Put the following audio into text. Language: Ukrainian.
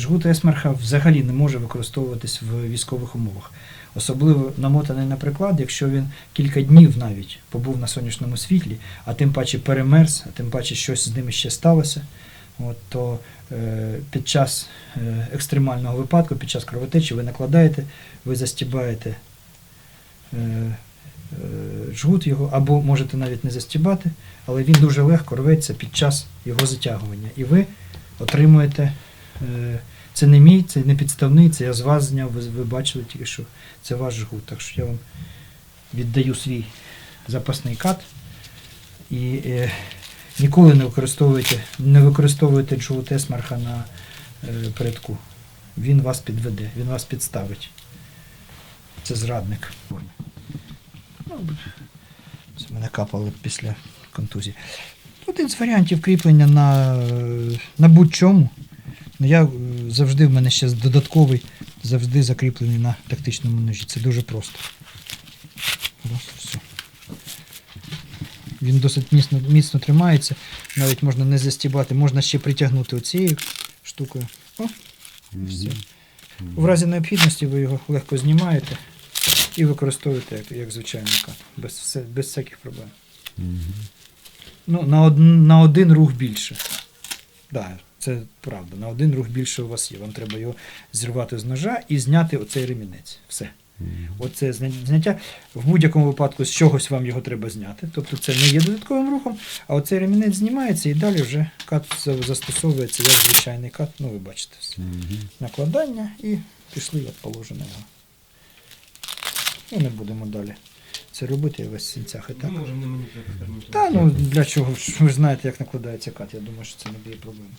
Жгут есмерха взагалі не може використовуватись в військових умовах. Особливо намотаний на приклад, якщо він кілька днів навіть побув на сонячному світлі, а тим паче перемерз, а тим паче щось з ними ще сталося, от, то е, під час е, екстремального випадку, під час кровотечі ви накладаєте, ви застібаєте е, е, жгут його, або можете навіть не застібати, але він дуже легко рветься під час його затягування. І ви отримуєте. Е, це не мій, це не підставний, це я з вас зняв, ви, ви бачили тільки що це ваш жгут. Так що я вам віддаю свій запасний кат. І е, ніколи не використовуйте, не використовуйте жгут есмарха на е, передку. Він вас підведе, він вас підставить. Це зрадник. Це мене капало після контузії. Один з варіантів кріплення на, на будь-чому. Ну, я е, завжди в мене ще додатковий, завжди закріплений на тактичному ножі. Це дуже просто. Раз, все. Він досить міцно, міцно тримається, навіть можна не застібати, можна ще притягнути оцією штукою. О, все. В разі необхідності ви його легко знімаєте і використовуєте як, як звичайний кат, без, все- без всяких проблем. Ну, на, од, на один рух більше. Да, це правда. На один рух більше у вас є. Вам треба його зірвати з ножа і зняти оцей ремінець. Все. Оце зняття. В будь-якому випадку з чогось вам його треба зняти. Тобто це не є додатковим рухом, а оцей ремінець знімається і далі вже кат застосовується як звичайний кат. Ну, ви бачите все. Накладання і пішли як положено його. І не будемо далі це робити, я весь в синцях і так. Ми можемо не мені. Та ну для чого ж ви ж знаєте, як накладається кат. Я думаю, що це не буде проблеми.